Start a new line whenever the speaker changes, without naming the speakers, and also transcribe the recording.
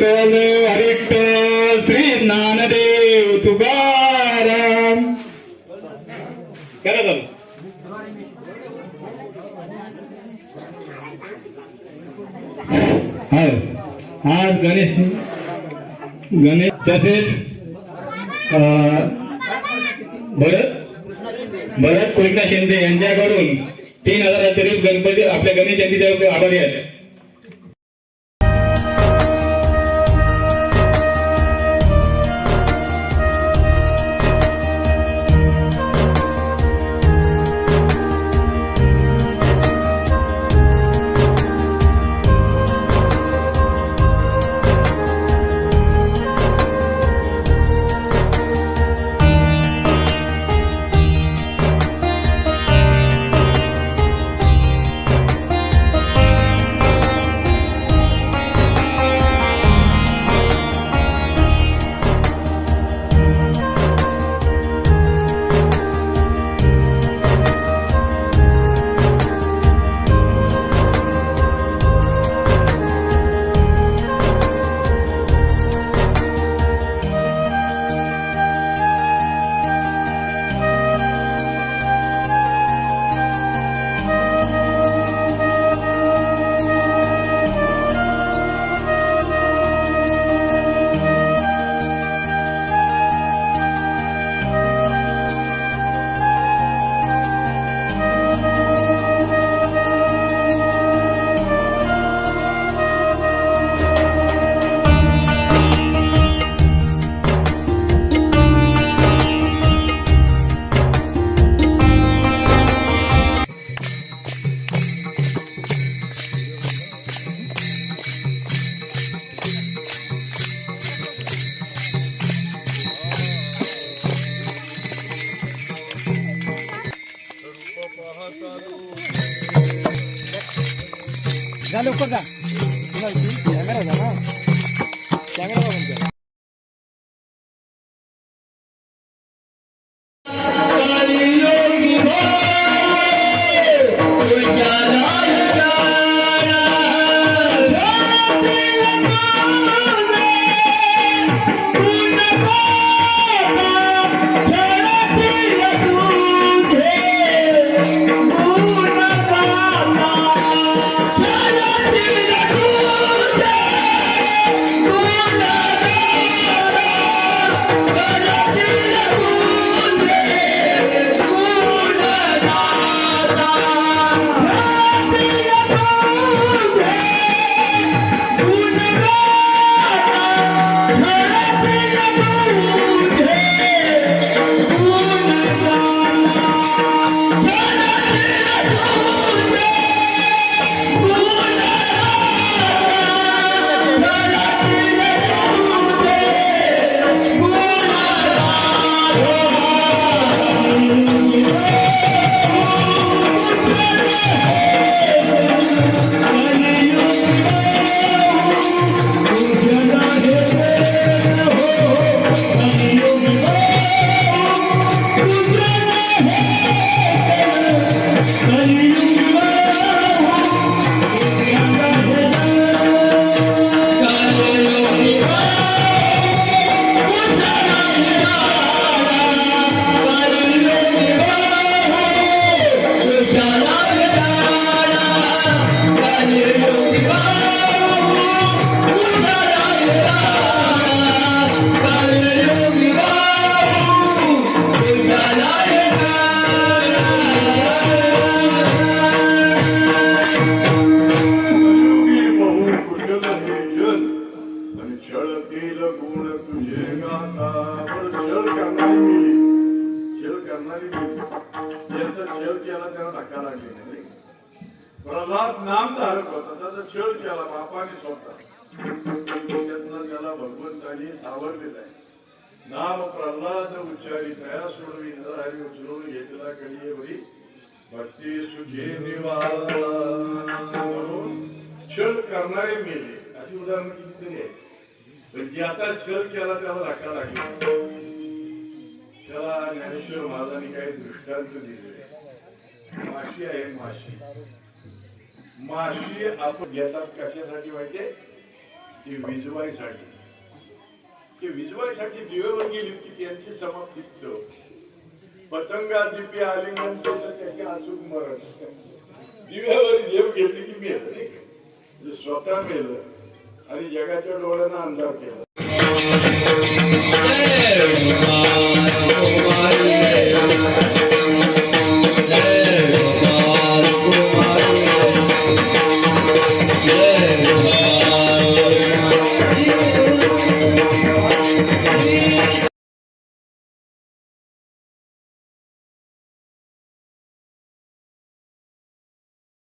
कल हरिट श्री ज्ञानदेव तुकाराम. करा चालू. हा आज गणेश. गणेश. तसेच भरत. भरत कोयना शिंदे यांच्याकडून तीन हजार तरी गणपती आपल्या गणेश जयंतीच्या आभारी आहेत.
जा लवकर जा कॅमेरा होता ना कॅमेरा बघून जा.
योगी आणि छळतील गुण तुझे गाता. बरं, छळ करणारी मिली छळ करणारी मिली ज्यांचा छळ केला त्यांना धक्का लागली नाही प्रल्हाद नामधारक होता. त्याचा छळ केला बापाने स्वतः त्यातनं त्याला भगवंतानी सावरलेला आहे. नाम प्रल्हाद उच्चारी तया सोडवी इंद्रहारी उचलून घेतला कळी वरी. भक्ती सुखी निवाला म्हणून छळ करणारे मेले. अशी उदाहरण कितीतरी आहेत. पण आता छळ केला त्याला धक्का लागला त्याला ज्ञानेश्वर महाराजांनी काही दृष्टांत दिले माशी आहे माशी.
माशी आपण घेतात कशासाठी माहितीये ती विजवाईसाठी. ते विजवाईसाठी दिवेवर गेली की त्यांची समाप्ती तिथं. पतंगा दिपी आली नंतर त्याचे अचूक मरण. दिव्यावर देव घेतली की मी नाही. म्हणजे स्वतः मेलं आणि जगाच्या डोळ्यांना अंधार केला
Yeah.